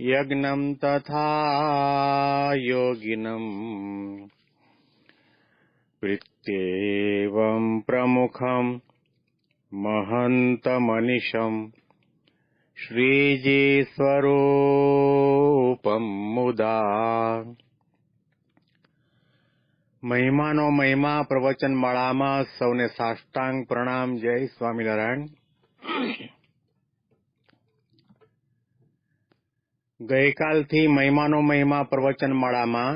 यज्ञम् तथा योगिनम् प्रीत्येवम् प्रमुखम् महन्तमनिशम् શ્રીજી મુદા મહિમાનો મહિમા પ્રવચન માળામાં સૌને સાષ્ટાંગ પ્રણામ જય સ્વામિનારાયણ ગઈકાલથી મહિમાનો મહિમા પ્રવચન માળામાં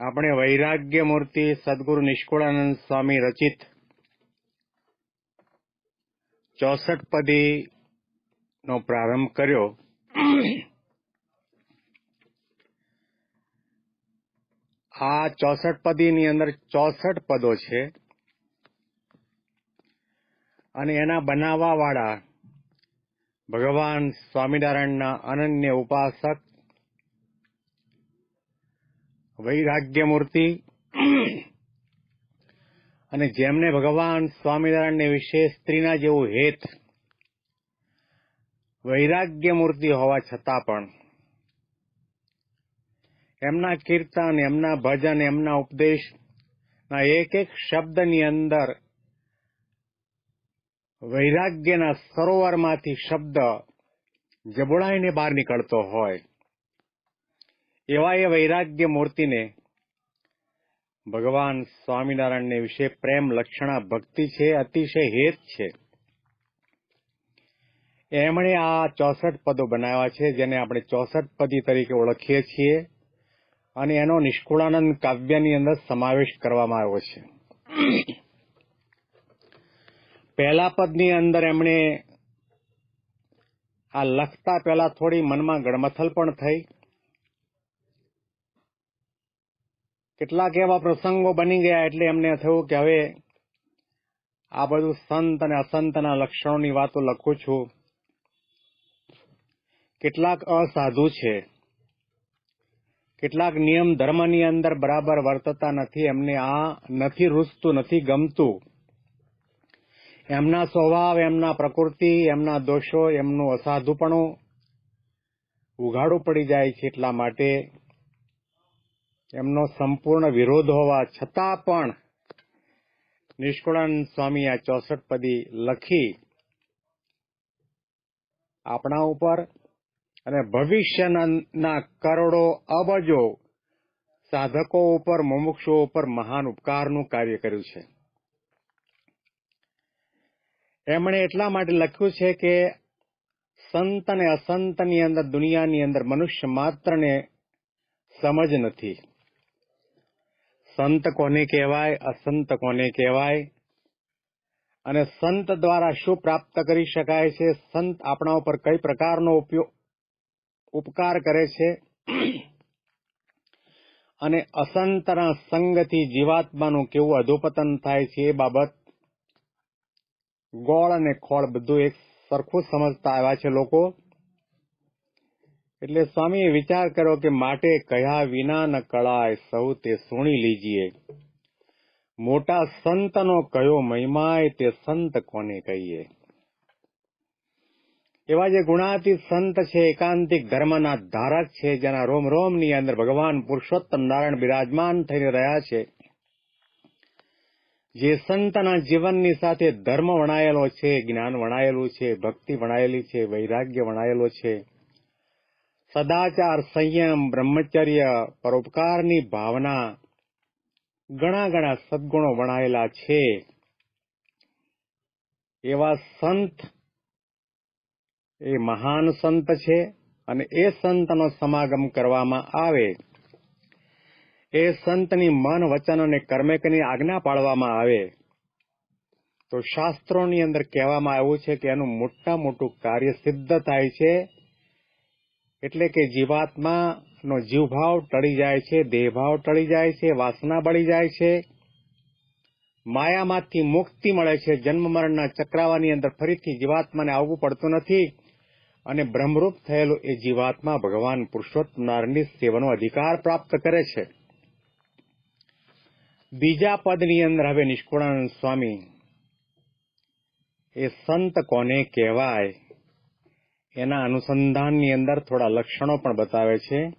આપણે વૈરાગ્ય મૂર્તિ સદગુરુ નિષ્કુળાનંદ સ્વામી રચિત ચોસઠ પદી નો પ્રારંભ કર્યો. આ ચોસઠ પદીની અંદર ચોસઠ પદો છે અને એના બનાવવા વાળા ભગવાન સ્વામિનારાયણના અનન્ય ઉપાસક વૈરાગ્ય મૂર્તિ અને જેમને ભગવાન સ્વામિનારાયણને વિશે સ્ત્રીના જેવું હેત વૈરાગ્ય મૂર્તિ હોવા છતાં પણ એમના કીર્તન, એમના ભજન, એમના ઉપદેશના એક એક શબ્દની અંદર વૈરાગ્યના સરોવરમાંથી શબ્દ જબોળાઈને બહાર નીકળતો હોય. એવા એ વૈરાગ્ય મૂર્તિને ભગવાન સ્વામિનારાયણને વિશે પ્રેમ, લક્ષણા, ભક્તિ છે, અતિશય હેત છે. એમણે આ ચોસઠ પદો બનાવ્યા છે, જેને આપણે ચોસઠ પદી તરીકે ઓળખીએ છીએ અને એનો નિષ્કુળાનંદ કાવ્યની અંદર સમાવેશ કરવામાં આવ્યો છે. પહેલા પદની અંદર એમણે આ લખતા પહેલા થોડી મનમાં ગણમથલ પણ થઈ. કેટલાક એવા પ્રસંગો બની ગયા એટલે એમને થયું કે હવે આ બધું સંત અને અસંતના લક્ષણોની વાતો લખું છું. કેટલાક અસાધુ છે. કેટલાક નિયમ ધર્મની અંદર બરાબર વર્તતા નથી, એમને આ નથી રૂસતું નથી ગમતું. એમના સ્વભાવ, એમના પ્રકૃતિ, એમના દોષો, એમનું અસાધુપણું ઉઘાડું પડી જાય છે એટલા માટે એમનો સંપૂર્ણ વિરોધ હોવા છતાં પણ નિષ્કુળાનંદ સ્વામી આ ચોસઠ પદી લખી આપણા ઉપર અને ભવિષ્યના કરોડો અબજો સાધકો ઉપર, મુમુક્ષો ઉપર મહાન ઉપકારનું કાર્ય કર્યું છે. એમણે એટલા માટે લખ્યું છે કે સંત અને અસંતની અંદર, દુનિયાની અંદર મનુષ્ય માત્રને સમજ નથી. સંત કોને કહેવાય, અસંત કોને કહેવાય? અને સંત દ્વારા શું પ્રાપ્ત કરી શકાય છે? સંત આપણા ઉપર કઈ પ્રકારનો ઉપયોગ, ઉપકાર કરે છે? અને અસંતના સંગથી જીવાત્માનું કેવું અધોપતન થાય છે એ બાબત ગોળ અને ખોળ બધું એક સરખું સમજતા આવ્યા છે લોકો. એટલે સ્વામીએ વિચાર કર્યો કે માટે કયા વિના ન કળાય, સૌ તે સુણી લીજીએ. મોટા સંતનો કયો મહિમાય, તે સંત કોને કહીએ? એવા જે ગુણાતીત સંત છે, એકાંતિક ધર્મના ધારક છે, જેના રોમ રોમની અંદર ભગવાન પુરુષોત્તમ નારાયણ બિરાજમાન થઈને રહ્યા છે જે સંતના જીવનની સાથે ધર્મ વણાયેલો છે, જ્ઞાન વણાયેલું છે, ભક્તિ વણાયેલી છે, વૈરાગ્ય વણાયેલો છે, સદાચાર સંયમ, બ્રહ્મચર્ય, પરોપકારની ભાવના ઘણા ઘણા સદગુણો વણાયેલા છે. એવા સંત એ મહાન સંત છે અને એ સંતનો સમાગમ કરવામાં આવે. એ સંતની મન વચન અને કર્મેકની આજ્ઞા પાળવામાં આવે. તો શાસ્ત્રોની અંદર કહેવામાં આવ્યું છે કે એનું મોટા મોટું કાર્ય સિદ્ધ થાય છે. એટલે કે જીવાત્માનો જીવભાવ ટળી જાય છે, દેહભાવ ટળી જાય છે, વાસના બળી જાય છે. માયામાંથી મુક્તિ મળે છે. જન્મ મરણના ચક્રાવાની અંદર ફરીથી જીવાત્માને આવવું પડતું નથી. અને બ્રહ્મરૂપ થયેલું એ જીવાત્મા ભગવાન પુરુષોત્તમ નારાયણની સેવાનો અધિકાર પ્રાપ્ત કરે છે. બીજા પદની અંદર હવે નિષ્કુળાનંદ સ્વામી. એ સંત કોને કહેવાય? એના અનુસંધાનની અંદર થોડા લક્ષણો પણ બતાવે છે.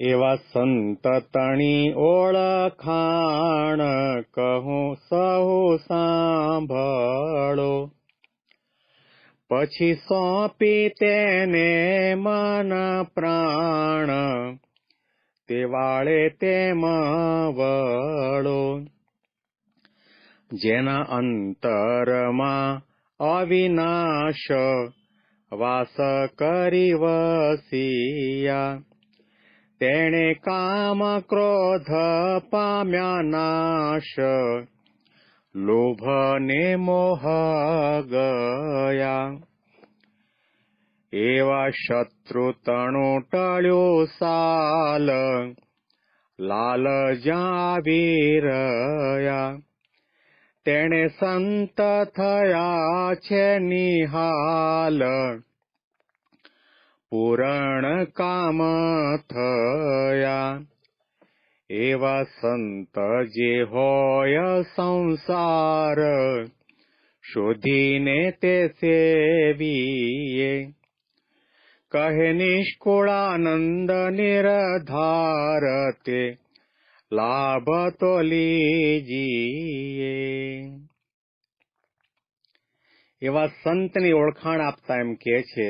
એવા સંત તણી ઓળખાણ કહું, સહુ સાંભળો. પછી સોંપી તેને મન પ્રાણ ते वाळे ते मावळो। वेना अन्तरमा अविनाश वास करिवसिया तेणे काम क्रोध पश लोभने मोह गया। એવા શત્રુ તણો ટળ્યો સાલ. લાલ જાવી રહ્યા. તેણે સંત થયા છે નિહાલ. પૂરણ કામ થયા. એવા સંત જે હોય સંસાર, શોધીને તે સેવીએ. કહે નિષ્કુળાનંદ નિરધાર તે લાભ તો લીજીએ. એવા સંતની ઓળખાણ આપતા એમ કે છે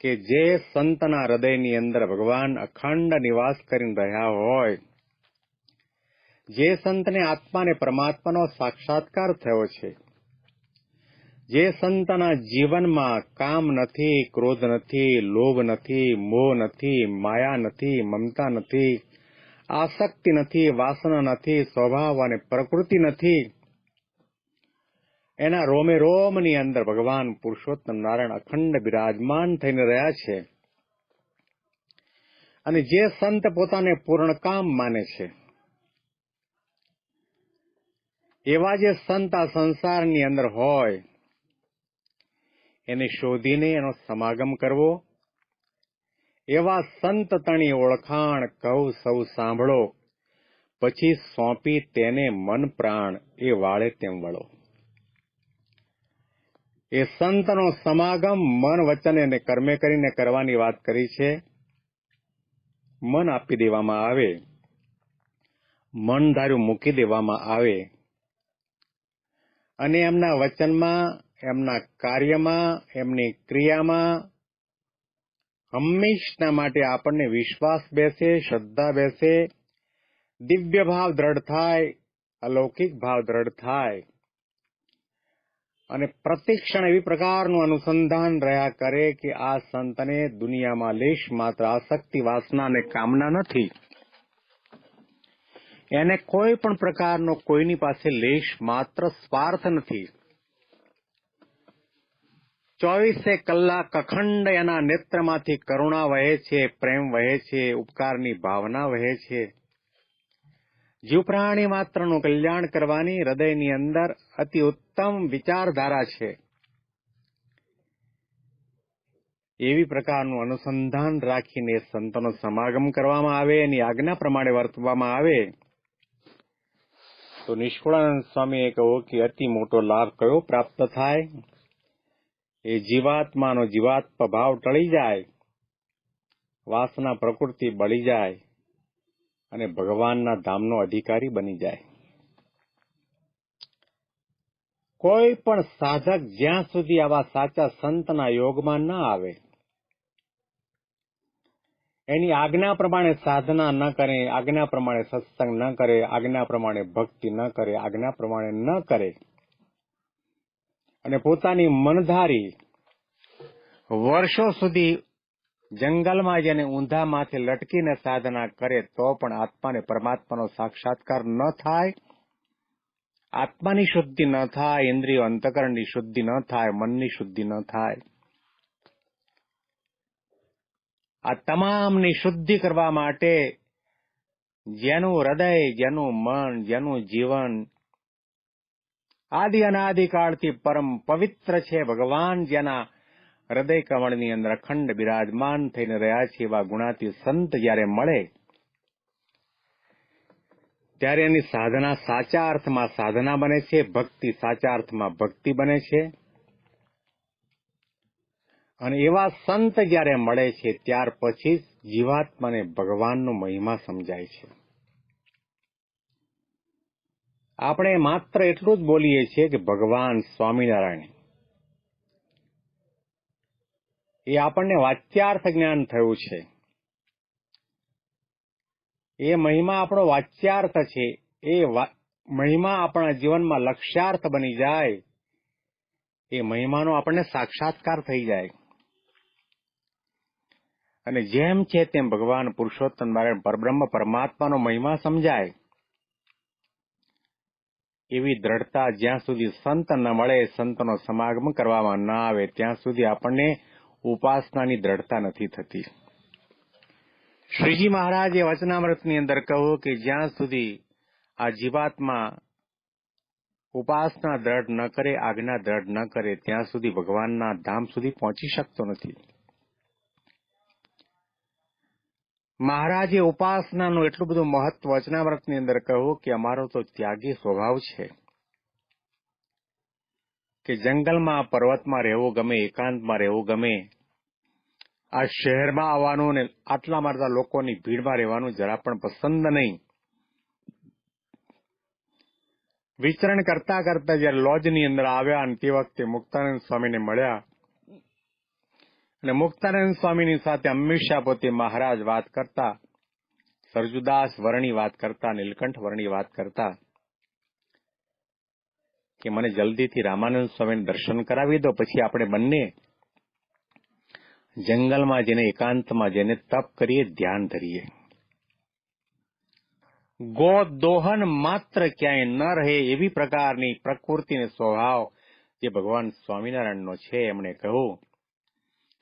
કે જે સંતના હૃદયની અંદર ભગવાન અખંડ નિવાસ કરીને રહ્યા હોય, જે સંતને આત્માને પરમાત્માનો સાક્ષાત્કાર થયો છે જે સંતના જીવનમાં કામ નથી, ક્રોધ નથી, લોભ નથી, મોહ નથી, માયા નથી, મમતા નથી, આસક્તિ નથી, વાસના નથી, સ્વભાવ અને પ્રકૃતિ નથી. એના રોમે રોમની અંદર ભગવાન પુરુષોત્તમ નારાયણ અખંડ બિરાજમાન થઈને રહ્યા છે અને જે સંત પોતાને પૂર્ણ કામ માને છે. એવા જે સંત આ સંસારની અંદર હોય એને શોધીને એનો સમાગમ કરવો. એવા સંત તણી ઓળખાણ કહું સૌ સાંભળો. પછી સોંપી તેને મન પ્રાણ એ વાળે તેમ વળો. એ સંતનો સમાગમ મન વચન અને કર્મે કરીને કરવાની વાત કરી છે. મન આપી દેવામાં આવે. મન ધાર્યું મૂકી દેવામાં આવે. અને એમના વચનમાં એમના કાર્યમાં, એમની ક્રિયામાં હંમેશના માટે આપણને વિશ્વાસ બેસે, શ્રદ્ધા બેસે, દિવ્ય ભાવ દ્રઢ થાય, અલૌકિક ભાવ દ્રઢ થાય. અને પ્રતિક્ષણ એવી પ્રકારનું અનુસંધાન રહ્યા કરે કે આ સંતને દુનિયામાં લેશ માત્ર આસક્તિ, વાસના અને કામના નથી. એને કોઈ પણ પ્રકારનો કોઈની પાસે લેશ માત્ર સ્વાર્થ નથી. ચોવીસે કલાક અખંડ એના નેત્રમાંથી કરુણા વહે છે, પ્રેમ વહે છે, ઉપકારની ભાવના વહે છે. જીવ પ્રાણી માત્રનું કલ્યાણ કરવાની હૃદયની અંદર અતિ ઉત્તમ વિચારધારા છે. એવી પ્રકારનું અનુસંધાન રાખીને સંતોનો સમાગમ કરવામાં આવે, એની આજ્ઞા પ્રમાણે વર્તવામાં આવે, તો નિષ્કુળાનંદ સ્વામીએ કહ્યું કે અતિ મોટો લાભ કયો પ્રાપ્ત થાય? એ જીવાત્માનો જીવાત્મ ભાવ ટળી જાય, વાસના પ્રકૃતિ બળી જાય અને ભગવાનના ધામનો અધિકારી બની જાય. કોઈ પણ સાધક જ્યાં સુધી આવા સાચા સંતના યોગમાં ન આવે, એની આજ્ઞા પ્રમાણે સાધના ન કરે, આજ્ઞા પ્રમાણે સત્સંગ ન કરે, આજ્ઞા પ્રમાણે ભક્તિ ન કરે, આજ્ઞા પ્રમાણે ન કરે અને પોતાની મનધારી વર્ષો સુધી જંગલમાં જેને ઊંધા લટકીને સાધના કરે તો પણ આત્માને પરમાત્માનો સાક્ષાત્કાર ન થાય. આત્માની શુદ્ધિ ન થાય, ઇન્દ્રિયો અંતકરણની શુદ્ધિ ન થાય, મનની શુદ્ધિ ન થાય. આ તમામની શુદ્ધિ કરવા માટે જેનું હૃદય, જેનું મન, જેનું જીવન આદિ અનાદિકાળથી પરમ પવિત્ર છે ભગવાન જેના હૃદય કમળની અંદર અખંડ બિરાજમાન થઈને રહ્યા છે એવા ગુણાતી સંત જ્યારે મળે ત્યારે એની સાધના સાચા અર્થમાં સાધના બને છે ભક્તિ સાચા અર્થમાં ભક્તિ બને છે અને એવા સંત જ્યારે મળે છે ત્યાર પછી જીવાત્માને ભગવાનનો મહિમા સમજાય છે આપણે માત્ર એટલું જ બોલીએ છીએ કે ભગવાન સ્વામિનારાયણ. એ આપણને વાચ્યાર્થ જ્ઞાન થયું છે. એ મહિમા આપણો વાચ્યાર્થ છે. એ મહિમા આપણા જીવનમાં લક્ષ્યાર્થ બની જાય. એ મહિમાનો આપણને સાક્ષાત્કાર થઈ જાય. અને જેમ છે તેમ ભગવાન પુરુષોત્તમ નારાયણ પરબ્રહ્મ પરમાત્માનો મહિમા સમજાય. એવી દ્રઢતા જ્યાં સુધી સંત ન મળે, સંતનો સમાગમ કરવામાં ન આવે, ત્યાં સુધી આપણને ઉપાસનાની દ્રઢતા નથી થતી. શ્રીજી મહારાજે વચનામૃતની અંદર કહ્યું કે જ્યાં સુધી આ જીવાત્મા ઉપાસના દ્રઢ ન કરે, આજ્ઞા દ્રઢ ન કરે, ત્યાં સુધી ભગવાનના ધામ સુધી પહોંચી શકતો નથી. મહારાજે ઉપાસનાનું એટલું બધું મહત્વ વચનામૃતની અંદર કહ્યું કે અમારો તો ત્યાગી સ્વભાવ છે. કે જંગલમાં, પર્વતમાં રહેવું ગમે, એકાંતમાં રહેવું ગમે, આ શહેરમાં આવવાનું ને આટલા મારતા લોકોની ભીડમાં રહેવાનું જરા પણ પસંદ નહીં. વિચરણ કરતા કરતા જયારે લોજની અંદર આવ્યા અને તે વખતે મુક્તાનંદ સ્વામીને મળ્યા અને મુક્તાનંદ સ્વામીની સાથે હંમેશા પોતે મહારાજ વાત કરતા, સરજુદાસ વર્ણી વાત કરતા, નીલકંઠ વર્ણી વાત કરતા, કે મને જલ્દીથી રામાનંદ સ્વામીને દર્શન કરાવી દો, પછી આપણે બંને જંગલમાં જેને એકાંતમાં જેને તપ કરીએ, ધ્યાન ધરીએ. ગો દોહન માત્ર ક્યાંય ન રહે એવી પ્રકારની પ્રકૃતિને સ્વભાવ જે ભગવાન સ્વામિનારાયણનો છે, એમણે કહ્યું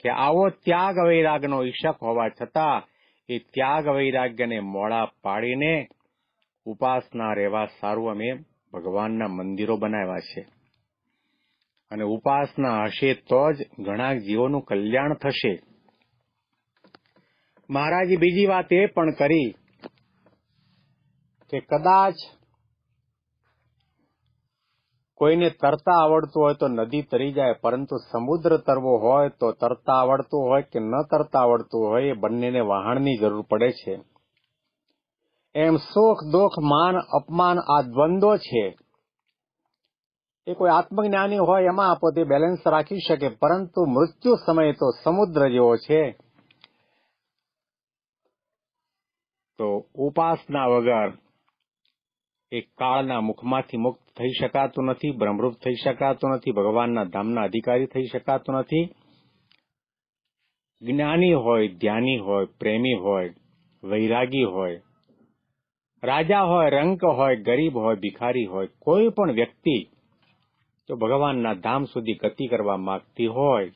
કે આવો ત્યાગ વૈરાગનો ઈશક હોવા છતાં એ ત્યાગ વૈરાગ્યને મોડા પાડીને ઉપાસના રહેવા સારું અમે ભગવાનના મંદિરો બનાવ્યા છે. અને ઉપાસના હશે તો જ ઘણા જીવોનું કલ્યાણ થશે. મહારાજે બીજી વાત એ પણ કરી કે કદાચ કોઈને તરતા આવડતું હોય તો નદી તરી જાય, પરંતુ સમુદ્ર તરવો હોય તો તરતા આવડતું હોય કે ન તરતા આવડતું હોય એ બંનેને વહાણની જરૂર પડે છે. એમ સુખ દુઃખ, માન, અપમાન આ દ્વંદ્વો છે. એ કોઈ આત્મજ્ઞાની હોય એમાં પોતે બેલેન્સ રાખી શકે, પરંતુ મૃત્યુ સમય તો સમુદ્ર જેવો છે. તો ઉપાસના વગર એ કાળના મુખમાંથી મુક્ત થઈ શકાતું નથી, બ્રહ્મરૂપ થઈ શકાતું નથી, ભગવાનના ધામના અધિકારી થઈ શકાતું નથી. જ્ઞાની હોય, ધ્યાની હોય, પ્રેમી હોય, વૈરાગી હોય, રાજા હોય, રંક હોય, ગરીબ હોય, ભિખારી હોય, કોઈ પણ વ્યક્તિ જો ભગવાનના ધામ સુધી ગતિ કરવા માંગતી હોય,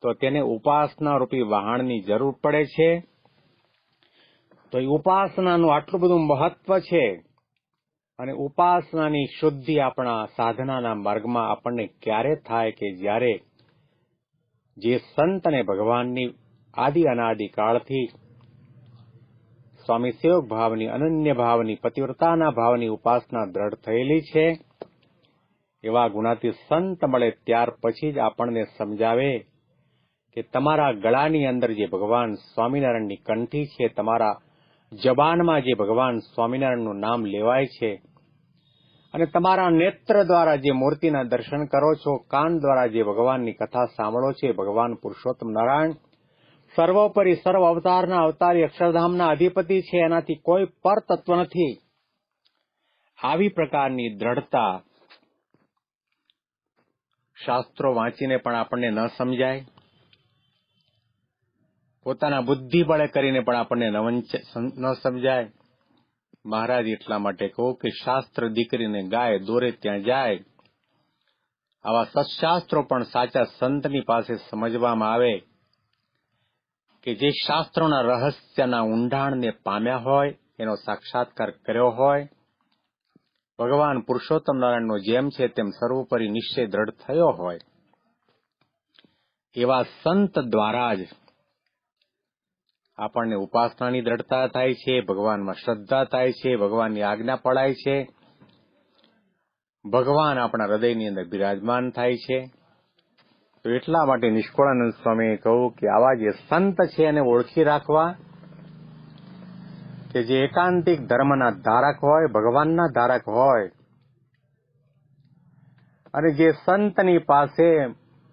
તો તેને ઉપાસના રૂપી વહાણની જરૂર પડે છે. તો ઉપાસનાનું આટલું બધું મહત્વ છે. અને ઉપાસનાની શુદ્ધિ આપણા સાધનાના માર્ગમાં આપણને ક્યારે થાય કે જ્યારે જે સંત અને ભગવાનની આદિ અનાદિ કાળથી સ્વામી સેવક ભાવની, અનન્ય ભાવની, પતિવ્રતાના ભાવની ઉપાસના દ્રઢ થયેલી છે, એવા ગુણાથી સંત મળે ત્યાર પછી જ આપણને સમજાવે કે તમારા ગળાની અંદર જે ભગવાન સ્વામિનારાયણની કંઠી છે, તમારા જબાનમાં જે ભગવાન સ્વામિનારાયણનું નામ લેવાય છે અને તમારા નેત્ર દ્વારા જે મૂર્તિના દર્શન કરો છો, કાન દ્વારા જે ભગવાનની કથા સાંભળો છે ભગવાન પુરુષોત્તમ નારાયણ સર્વોપરી સર્વ અવતારના અવતારી અક્ષરધામના અધિપતિ છે. એનાથી કોઈ પર તત્વ નથી. આવી પ્રકારની દ્રઢતા શાસ્ત્રો વાંચીને પણ આપણને ન સમજાય. પોતાના બુદ્ધિ બળે કરીને પણ આપણને ન સમજાય. મહારાજ એટલા માટે કહો કે શાસ્ત્ર દીકરીને ગાય દોરે ત્યાં જાય. આવા સત્શાસ્ત્રો પણ સાચા સંતની પાસે સમજવામાં આવે કે જે શાસ્ત્રોના રહસ્યના ઊંડાણને પામ્યા હોય, એનો સાક્ષાત્કાર કર્યો હોય, ભગવાન પુરુષોત્તમ નારાયણનો જેમ છે તેમ સર્વોપરી નિશ્ચય દ્રઢ થયો હોય. એવા સંત દ્વારા જ આપણને ઉપાસનાની દ્રઢતા થાય છે, ભગવાનમાં શ્રદ્ધા થાય છે, ભગવાનની આજ્ઞા પડાય છે. ભગવાન આપણા હૃદયની અંદર બિરાજમાન થાય છે. તો એટલા માટે નિષ્કુળાનંદ સ્વામીએ કહ્યું કે આવા જે સંત છે એને ઓળખી રાખવા કે જે એકાંતિક ધર્મના ધારક હોય, ભગવાનના ધારક હોય. અને જે સંતની પાસે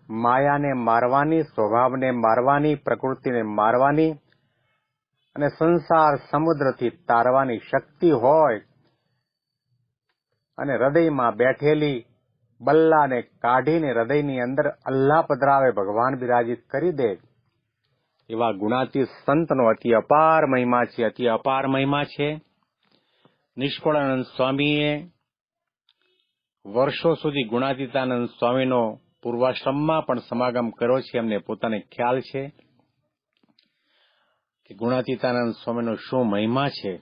માયાને મારવાની, સ્વભાવને મારવાની, પ્રકૃતિને મારવાની અને સંસાર સમુદ્રથી તારવાની શક્તિ હોય અને હૃદયમાં બેઠેલી બલ્લાને કાઢીને હૃદયની અંદર અલ્લાહ પધરાવે, ભગવાન બિરાજિત કરી દે. એવા ગુણાતી સંતનો અતિ અપાર મહિમા છે, અતિ અપાર મહિમા છે. નિષ્કુળાનંદ સ્વામીએ વર્ષો સુધી ગુણાતીતાનંદ સ્વામીનો પૂર્વાશ્રમમાં પણ સમાગમ કર્યો છે, એમને પોતાને ખ્યાલ છે. કે ગુણાતીતાનંદ સ્વામીનો શું મહિમા છે?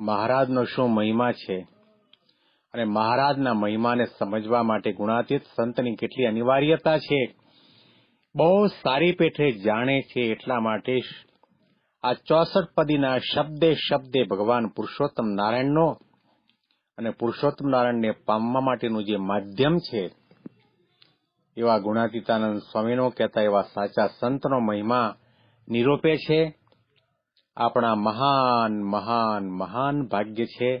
મહારાજનો શું મહિમા છે? અને મહારાજના મહિમાને સમજવા માટે ગુણાતીત સંતની કેટલી અનિવાર્યતા છે? બહુ સારી પેઠે જાણે છે એટલા માટે આ ચોસઠ પદીના શબ્દે શબ્દે ભગવાન પુરુષોત્તમ નારાયણનો અને પુરુષોત્તમ નારાયણને પામવા માટેનું જે માધ્યમ છે, એવા ગુણાતીતાનંદ સ્વામીનો કહેતા એવા સાચા સંતનો મહિમા નિરૂપે છે. આપણા મહાન મહાન મહાન ભાગ્ય છે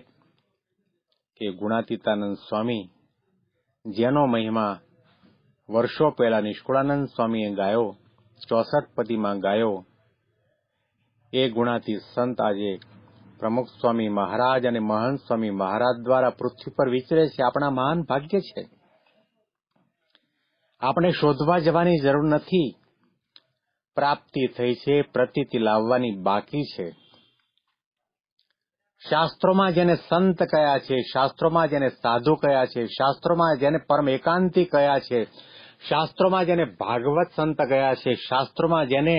કે ગુણાતીતાનંદ સ્વામી, જેનો મહિમા વર્ષો પહેલા નિષ્કુળાનંદ સ્વામીએ ગાયો, ચોસઠ પતિમાં ગાયો, એ ગુણાતી સંત આજે પ્રમુખ સ્વામી મહારાજ અને મહંત સ્વામી મહારાજ દ્વારા પૃથ્વી પર વિચરે છે. આપણા મહાન ભાગ્ય છે. આપણે શોધવા જવાની જરૂર નથી. પ્રાપ્તિ થઈ છે, પ્રતીતિ લાવવાની બાકી છે. શાસ્ત્રોમાં જેને સંત કયા છે, શાસ્ત્રોમાં જેને સાધુ કયા છે, શાસ્ત્રોમાં જેને પરમ એકાંતિ કયા છે, શાસ્ત્રોમાં જેને ભાગવત સંત કયા છે, શાસ્ત્રોમાં જેને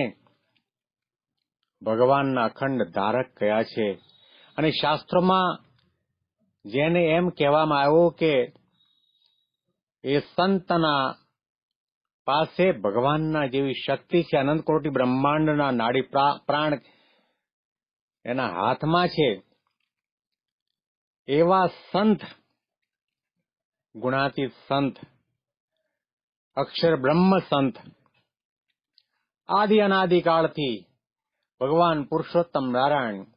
ભગવાનના અખંડ ધારક કયા છે અને શાસ્ત્રોમાં જેને એમ કહેવામાં આવ્યું કે એ સંતના પાસે ભગવાનના જેવી શક્તિ છે, અનંત કોટી બ્રહ્માંડના નાડી પ્રાણ એના હાથમાં છે, એવા સંત, ગુણાતીત સંત, અક્ષર બ્રહ્મ સંત, આદિ અનાદિકાળથી ભગવાન પુરુષોત્તમ નારાયણ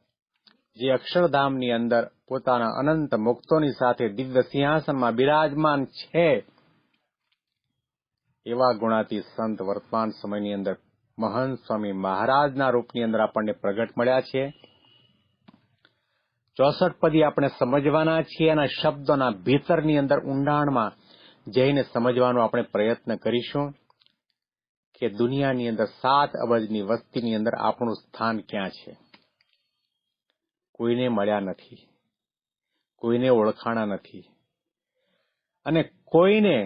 જે અક્ષરધામની અંદર પોતાના અનંત મુક્તોની સાથે દિવ્ય સિંહાસનમાં બિરાજમાન છે એવા ગુણાતી સંત વર્તમાન સમયની અંદર મહંત સ્વામી મહારાજના રૂપની અંદર આપણને પ્રગટ મળ્યા છે. ચોસઠ પદી આપણે સમજવાના છીએ અને શબ્દોના ભીતરની અંદર ઊંડાણમાં જઈને સમજવાનો આપણે પ્રયત્ન કરીશું કે દુનિયાની અંદર સાત અબજની વસ્તીની અંદર આપણું સ્થાન ક્યાં છે. કોઈને મળ્યા નથી, કોઈને ઓળખાણા નથી અને કોઈને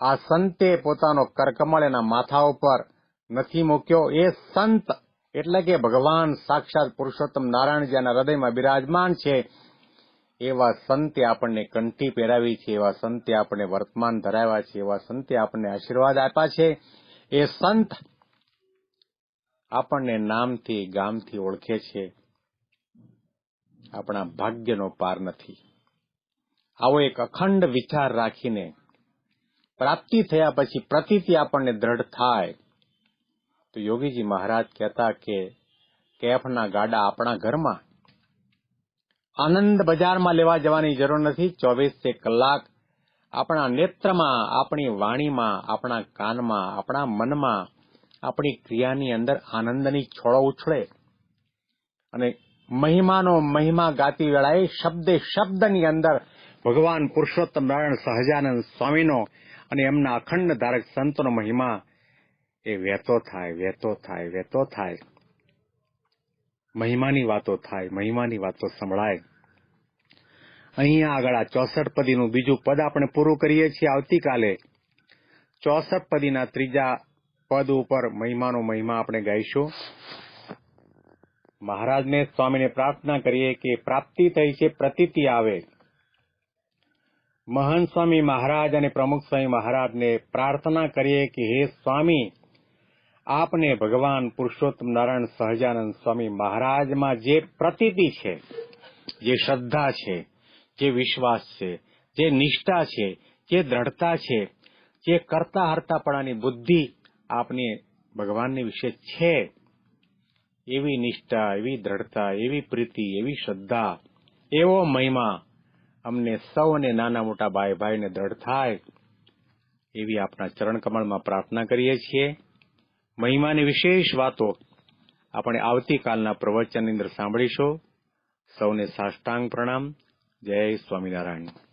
આ સંતે પોતાનો કરકમળ એના માથા ઉપર નથી મૂક્યો. એ સંત એટલે કે ભગવાન સાક્ષાત પુરુષોત્તમ નારાયણ જેના હૃદયમાં બિરાજમાન છે. એવા સંતે આપણને કંઠી પહેરાવી છે, એવા સંતે આપણને વર્તમાન ધરાવ્યા છે, એવા સંતે આપણને આશીર્વાદ આપ્યા છે. એ સંત આપણને નામથી, ગામથી ઓળખે છે. આપણા ભાગ્યનો પાર નથી. આવો એક અખંડ વિચાર રાખીને પ્રાપ્તિ થયા પછી પ્રતીતિ આપણને દ્રઢ થાય. તો યોગીજી મહારાજ કહેતા કે કેફના ગાડા આપણા ઘરમાં. આનંદ બજારમાં લેવા જવાની જરૂર નથી. ચોવીસે કલાક આપણા નેત્રમાં, આપણી વાણીમાં, આપણા કાનમાં, આપણા મનમાં આપણી ક્રિયાની અંદર આનંદની છોડો ઉછળે. અને મહિમાનો મહિમા ગાતી વેળાએ શબ્દે શબ્દની અંદર ભગવાન પુરુષોત્તમ નારાયણ સહજાનંદ સ્વામીનો અને એમના અખંડ ધારક સંતનો મહિમા એ વહેતો થાય વહેતો થાય વહેતો થાય. મહિમાની વાતો થાય, મહિમાની વાતો સંભળાય. અહીંયા આગળ આ ચોસઠ પદીનું બીજું પદ આપણે પૂરું કરીએ છીએ આવતીકાલે. ચોસઠ પદીના ત્રીજા પદ ઉપર મહિમાનો મહિમા આપણે ગાઈશું. મહારાજને સ્વામીને પ્રાર્થના કરીએ કે પ્રાપ્તિ થઈ છે, પ્રતીતિ આવે. મહાન સ્વામી મહારાજ અને પ્રમુખ સ્વામી મહારાજને પ્રાર્થના કરીએ કે હે સ્વામી, આપને ભગવાન પુરુષોત્તમ નારાયણ સહજાનંદ સ્વામી મહારાજમાં જે પ્રતીતિ છે, જે શ્રદ્ધા છે, જે વિશ્વાસ છે, જે નિષ્ઠા છે, જે દ્રઢતા છે, જે કરતા હરતાપણાની બુદ્ધિ આપની ભગવાનની વિશે છે, એવી નિષ્ઠા, એવી દ્રઢતા, એવી પ્રીતિ, એવી શ્રદ્ધા, એવો મહિમા અમને સૌને નાના મોટા ભાઈ ભાઈને દ્રઢ થાય એવી આપણા ચરણ કમળમાં પ્રાર્થના કરીએ છીએ. મહિમાની વિશેષ વાતો આપણે આવતીકાલના પ્રવચનની અંદર સાંભળીશું. સૌને સાષ્ટાંગ પ્રણામ. જય સ્વામિનારાયણ.